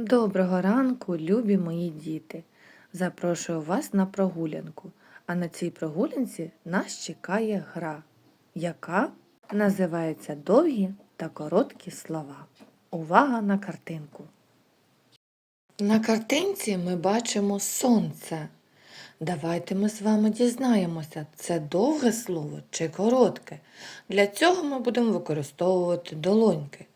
Доброго ранку, любі мої діти! Запрошую вас на прогулянку. А на цій прогулянці нас чекає гра, яка називається Довгі та короткі слова. Увага на картинку. На картинці ми бачимо сонце. Давайте ми з вами дізнаємося, це довге слово чи коротке. Для цього ми будемо використовувати долоньки.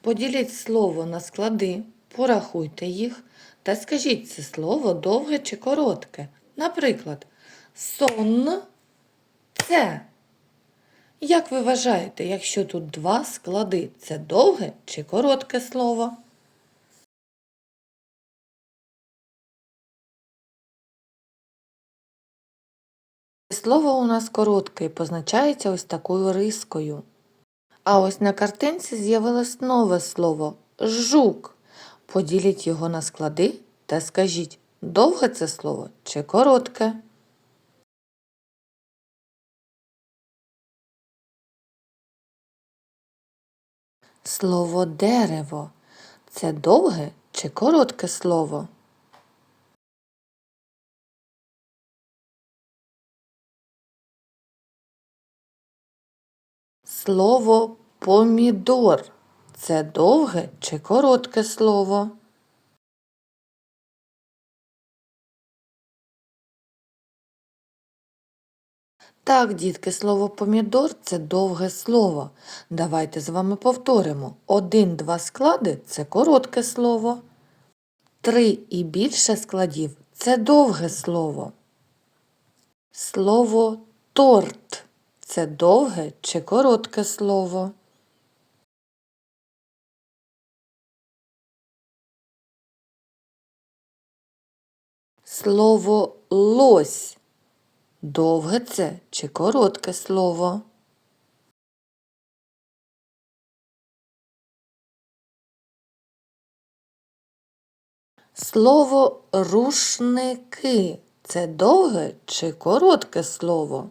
Поділіть слово на склади, порахуйте їх та скажіть це слово довге чи коротке. Наприклад, сон це. Як ви вважаєте, якщо тут два склади, це довге чи коротке слово? Слово у нас коротке і позначається ось такою рискою. А ось на картинці з'явилось нове слово жук. Поділіть його на склади та скажіть, довге це слово чи коротке. Слово дерево це довге чи коротке слово? Слово помідор це довге чи коротке слово? Так, дітки, слово помідор це довге слово. Давайте з вами повторимо. Один-два склади це коротке слово. Три і більше складів це довге слово. Слово торт це довге чи коротке слово? Слово лось. Довге це чи коротке слово? Слово рушники це довге чи коротке слово?